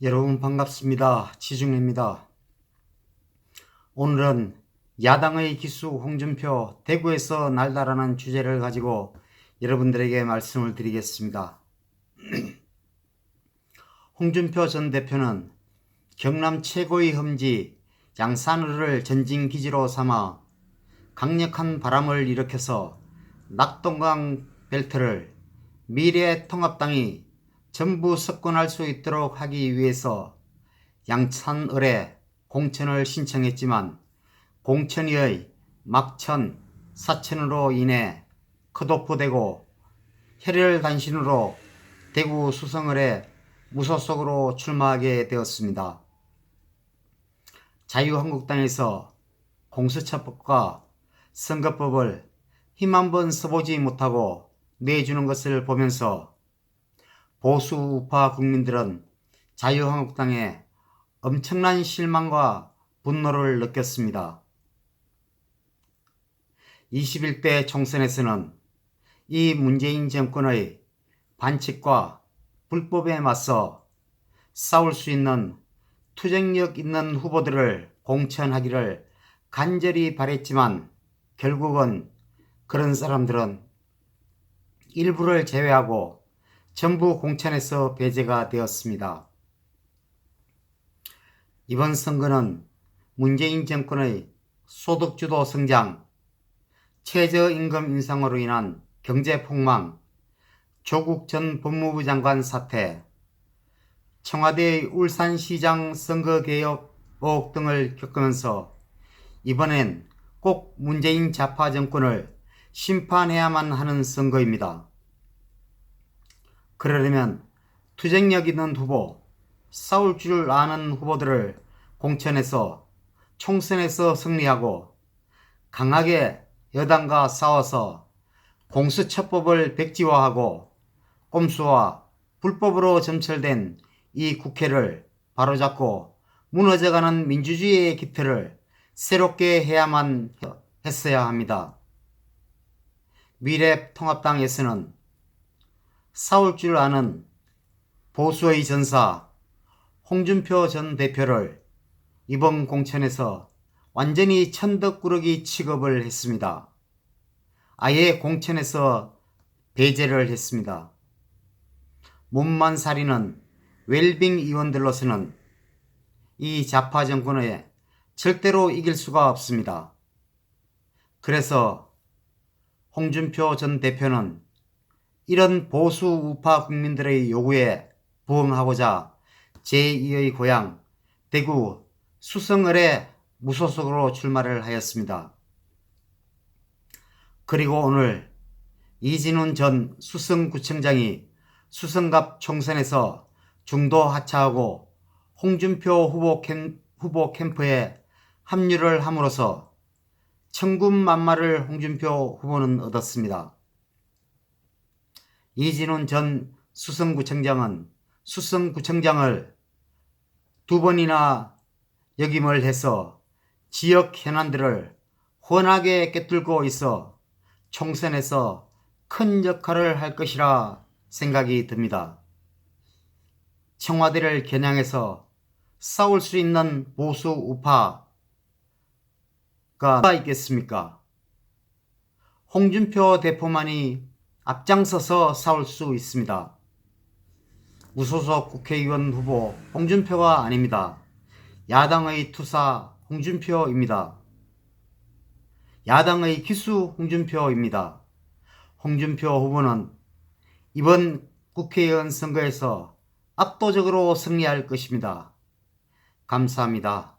여러분 반갑습니다. 지중래입니다. 오늘은 야당의 기수 홍준표 대구에서 날다라는 주제를 가지고 여러분들에게 말씀을 드리겠습니다. 홍준표 전 대표는 경남 최고의 험지 양산을을 전진 기지로 삼아 강력한 바람을 일으켜서 낙동강 벨트를 미래 통합당이 전부 석권할 수 있도록 하기 위해서 양산을에 공천을 신청했지만 공천위의 막천, 사천으로 인해 컷오프되고 혈혈단신으로 대구 수성을에 무소속으로 출마하게 되었습니다. 자유한국당에서 공수처법과 선거법을 힘 한 번 써보지 못하고 내주는 것을 보면서 보수 우파 국민들은 자유한국당에 엄청난 실망과 분노를 느꼈습니다. 21대 총선에서는 이 문재인 정권의 반칙과 불법에 맞서 싸울 수 있는 투쟁력 있는 후보들을 공천하기를 간절히 바랬지만 결국은 그런 사람들은 일부를 제외하고 전부 공천에서 배제가 되었습니다. 이번 선거는 문재인 정권의 소득주도 성장, 최저임금 인상으로 인한 경제 폭망, 조국 전 법무부 장관 사태, 청와대의 울산시장 선거개혁 의혹 등을 겪으면서 이번엔 꼭 문재인 좌파 정권을 심판해야만 하는 선거입니다. 그러려면 투쟁력 있는 후보, 싸울 줄 아는 후보들을 공천해서 총선에서 승리하고 강하게 여당과 싸워서 공수처법을 백지화하고 꼼수와 불법으로 점철된 이 국회를 바로잡고 무너져가는 민주주의의 기틀을 새롭게 해야만 했어야 합니다. 미래통합당에서는 싸울 줄 아는 보수의 전사 홍준표 전 대표를 이번 공천에서 완전히 천덕꾸러기 취급을 했습니다. 아예 공천에서 배제를 했습니다. 몸만 사리는 웰빙 의원들로서는 이 좌파 정권에 절대로 이길 수가 없습니다. 그래서 홍준표 전 대표는 이런 보수 우파 국민들의 요구에 부응하고자 제2의 고향 대구 수성을에 무소속으로 출마를 하였습니다. 그리고 오늘 이진훈 전 수성구청장이 수성갑 총선에서 중도 하차하고 홍준표 후보, 캠, 후보 캠프에 합류를 함으로써 천군만마를 홍준표 후보는 얻었습니다. 이진훈 전 수성구청장은 수성구청장을 두 번이나 역임을 해서 지역 현안들을 훤하게 꿰뚫고 있어 총선에서 큰 역할을 할 것이라 생각이 듭니다. 청와대를 겨냥해서 싸울 수 있는 보수 우파가 있겠습니까? 홍준표 대표만이 앞장서서 싸울 수 있습니다. 무소속 국회의원 후보 홍준표가 아닙니다. 야당의 투사 홍준표입니다. 야당의 기수 홍준표입니다. 홍준표 후보는 이번 국회의원 선거에서 압도적으로 승리할 것입니다. 감사합니다.